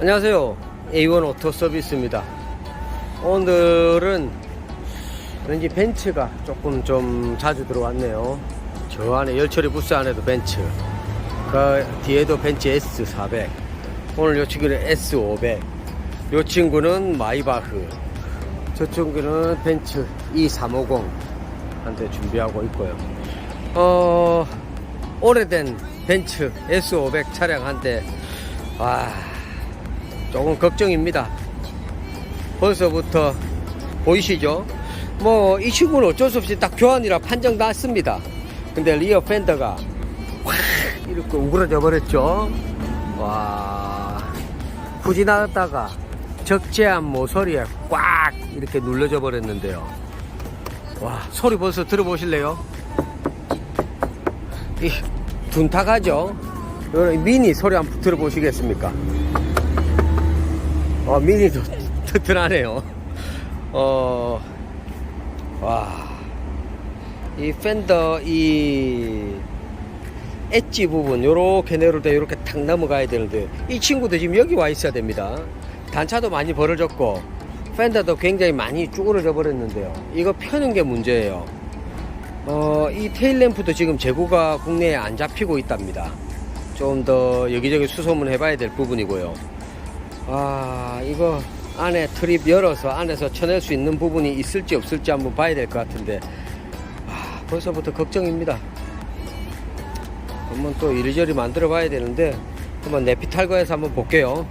안녕하세요. A1 오토 서비스입니다. 오늘은 왠지 벤츠가 조금 좀 자주 들어왔네요. 저 안에 열처리 부스 안에도 벤츠. 그 뒤에도 벤츠 S400. 오늘 요 친구는 S500. 요 친구는 마이바흐. 저 친구는 벤츠 E350 한테 준비하고 있고요. 어, 오래된 벤츠 S500 차량 한 대 와, 조금 걱정입니다. 벌써부터 보이시죠? 뭐 이 친구는 어쩔 수 없이 딱 교환이라 판정 났습니다. 근데 리어 팬더가 확 이렇게 우그러져 버렸죠. 와 후진하다가 적재한 모서리에 꽉 이렇게 눌러져 버렸는데요. 와 소리 벌써 들어보실래요? 이 둔탁하죠? 미니 소리 한번 들어보시겠습니까? 어, 미니도 튼튼하네요. 어, 와. 이 팬더, 이, 엣지 부분, 요렇게 내려올 요렇게 탁 넘어가야 되는데, 이 친구도 지금 여기 와 있어야 됩니다. 단차도 많이 벌어졌고, 팬더도 굉장히 많이 쭈그러져 버렸는데요. 이거 펴는 게 문제예요. 어, 이 테일램프도 지금 재고가 국내에 안 잡히고 있답니다. 좀 더 여기저기 수소문 해봐야 될 부분이고요. 아, 이거 안에 트립 열어서 안에서 쳐낼 수 있는 부분이 있을지 없을지 한번 봐야 될 것 같은데, 아, 벌써부터 걱정입니다. 한번 또 이리저리 만들어 봐야 되는데, 한번 내피 탈거해서 한번 볼게요.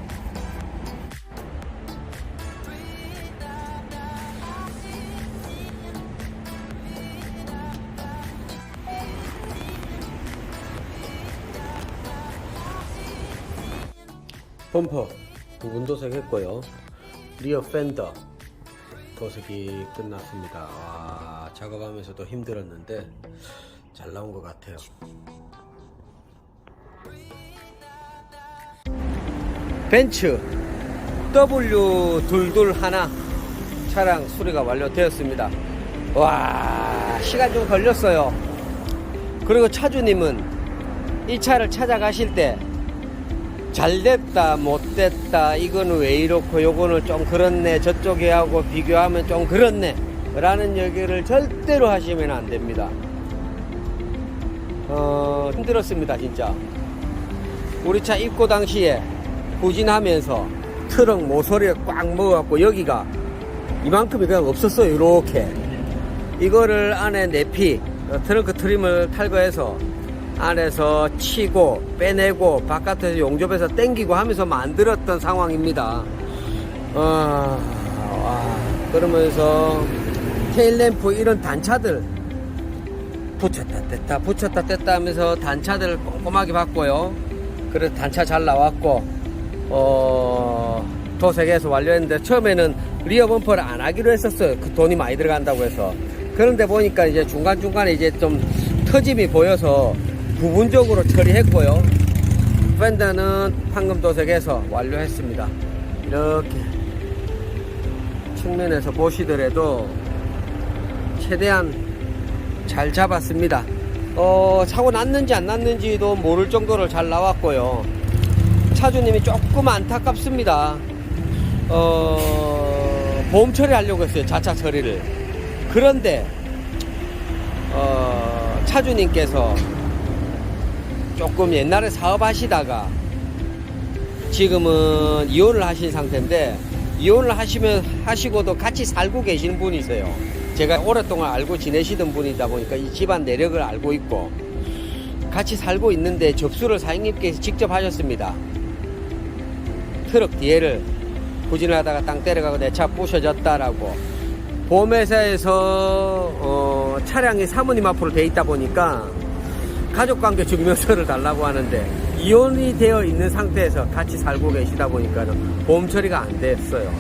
범퍼 부분 도색했고요. 리어 팬더 도색이 끝났습니다. 와, 작업하면서도 힘들었는데 잘 나온 것 같아요. 벤츠 W22 하나 차량 수리가 완료되었습니다. 와, 시간 좀 걸렸어요. 그리고 차주님은 이 차를 찾아가실 때 잘 됐다 못 됐다 이거는 왜 이렇고 요거는 좀 그렇네 저쪽에 하고 비교하면 좀 그렇네 라는 얘기를 절대로 하시면 안 됩니다. 어 힘들었습니다 진짜. 우리 차 입고 당시에 후진하면서 트럭 모서리에 꽉 먹어갖고 여기가 이만큼이 그냥 없었어요 이렇게. 이거를 안에 내피 어, 트렁크 트림을 탈거해서 안에서 치고 빼내고 바깥에서 용접해서 땡기고 하면서 만들었던 상황입니다. 어, 와, 그러면서 테일램프 이런 단차들 붙였다 뗐다 붙였다 뗐다 하면서 단차들을 꼼꼼하게 봤고요. 그래서 단차 잘 나왔고 어, 도색해서 완료했는데 처음에는 리어 범퍼를 안 하기로 했었어요. 그 돈이 많이 들어간다고 해서. 그런데 보니까 이제 중간 중간에 이제 좀 터짐이 보여서 부분적으로 처리했고요. 팬더는 황금 도색해서 완료했습니다. 이렇게 측면에서 보시더라도 최대한 잘 잡았습니다. 어, 사고 났는지 안 났는지도 모를 정도로 잘 나왔고요. 차주님이 조금 안타깝습니다. 어, 보험 처리하려고 했어요. 자차 처리를. 그런데, 어, 차주님께서 조금 옛날에 사업하시다가 지금은 이혼을 하신 상태인데 이혼을 하시면 하시고도 같이 살고 계시는 분이세요. 제가 오랫동안 알고 지내시던 분이다 보니까 이 집안 내력을 알고 있고 같이 살고 있는데 접수를 사장님께서 직접 하셨습니다. 트럭 뒤에를 후진을 하다가 땅 때려가고 내 차 부셔졌다라고 보험회사에서 어, 차량이 사모님 앞으로 돼 있다 보니까 가족관계 증명서를 달라고 하는데 이혼이 되어 있는 상태에서 같이 살고 계시다 보니까 보험 처리가 안 됐어요.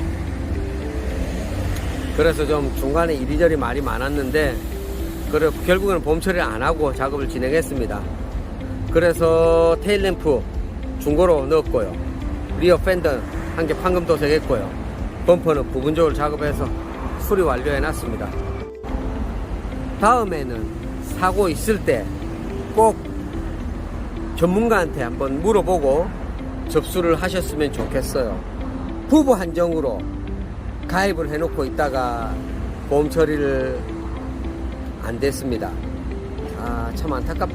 그래서 좀 중간에 이리저리 말이 많았는데 그래 결국에는 보험 처리를 안 하고 작업을 진행했습니다. 그래서 테일램프 중고로 넣었고요. 리어 팬더 한 개 판금 도색했고요. 범퍼는 부분적으로 작업해서 수리 완료해 놨습니다. 다음에는 사고 있을 때 꼭 전문가한테 한번 물어보고 접수를 하셨으면 좋겠어요. 부부 한정으로 가입을 해놓고 있다가 보험 처리를 안 됐습니다. 아, 참 안타깝.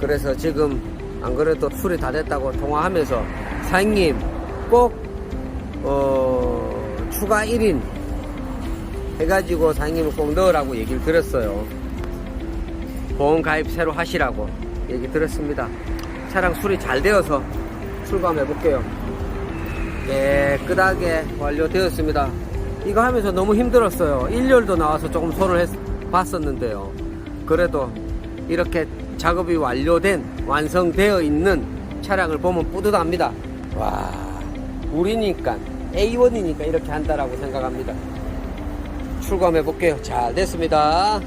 그래서 지금 안 그래도 술이 다 됐다고 통화하면서 사장님 꼭 어, 추가 1인 해가지고 사장님을 꼭 넣으라고 얘기를 드렸어요. 보험 가입 새로 하시라고 얘기 들었습니다. 차량 수리 잘 되어서 출고함 해볼게요. 깨끗하게 완료되었습니다. 이거 하면서 너무 힘들었어요. 1열도 나와서 조금 손을 했, 봤었는데요. 그래도 이렇게 작업이 완료된, 완성되어 있는 차량을 보면 뿌듯합니다. 와, 우리니까, A1이니까 이렇게 한다라고 생각합니다. 출고함 해 볼게요. 잘 됐습니다.